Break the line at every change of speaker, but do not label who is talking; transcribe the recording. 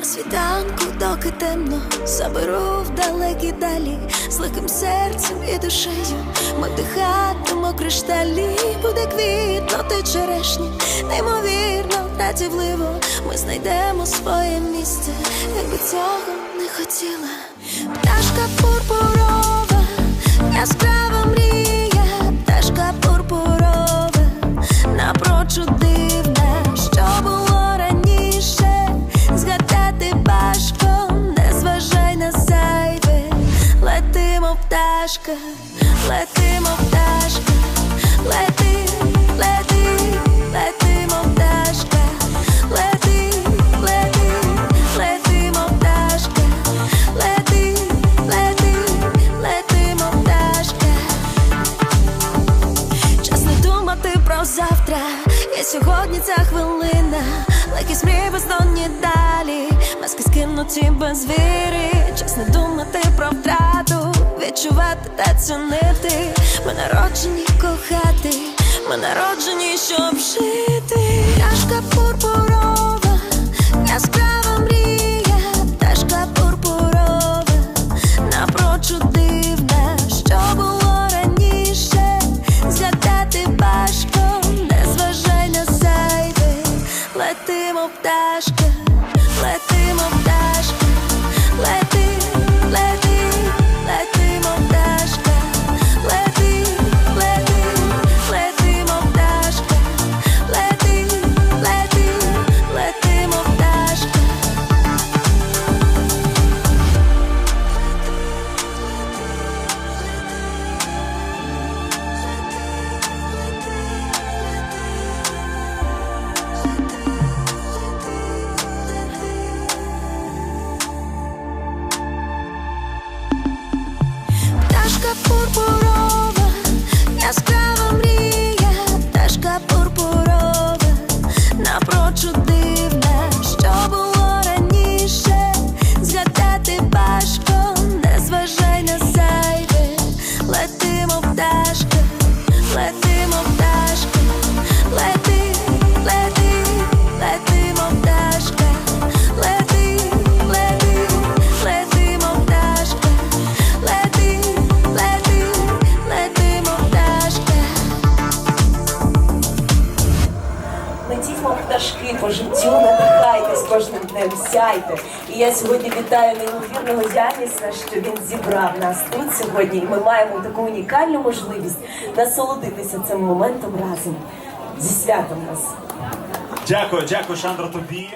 На світанку, доки темно, заберу в далекі далі, з легким серцем і душею. Ми вдихатимо кришталі, буде квітнути черешні, неймовірно, радівливо. Ми знайдемо своє місце, якби цього не хотіла. Пташка пурпурова, яскрава мрія, пташка пурпурова, напрочуд пташка, летимо пташка, лети, лети, летимо пташка, лети, лети, летимо пташка, лети, лети, летимо пташка. Час не думати про завтра. Я сьогодні ця хвилина. Легкість мрій бездонні далі. Маски скинуті без віри. Час Відчувати та цінити. Ми народжені кохати. Ми народжені, щоб жити. Пташка пурпурова, яскрава мрія, пташка пурпурова, напрочуд дивна, що було раніше, згадати важко, не зважай на зайве, летимо пташка, летимо пташка, лети, пурпурова, яскрава мрія, пташка пурпурова, напрочуд
Летіть, мов пташки по життю, надихайтесь кожним днем сяйте. І я сьогодні вітаю неймовірного Яніса, що він зібрав нас тут сьогодні. І ми маємо таку унікальну можливість насолодитися цим моментом разом. Зі святом нас.
Дякую, дякую, Шандро, тобі.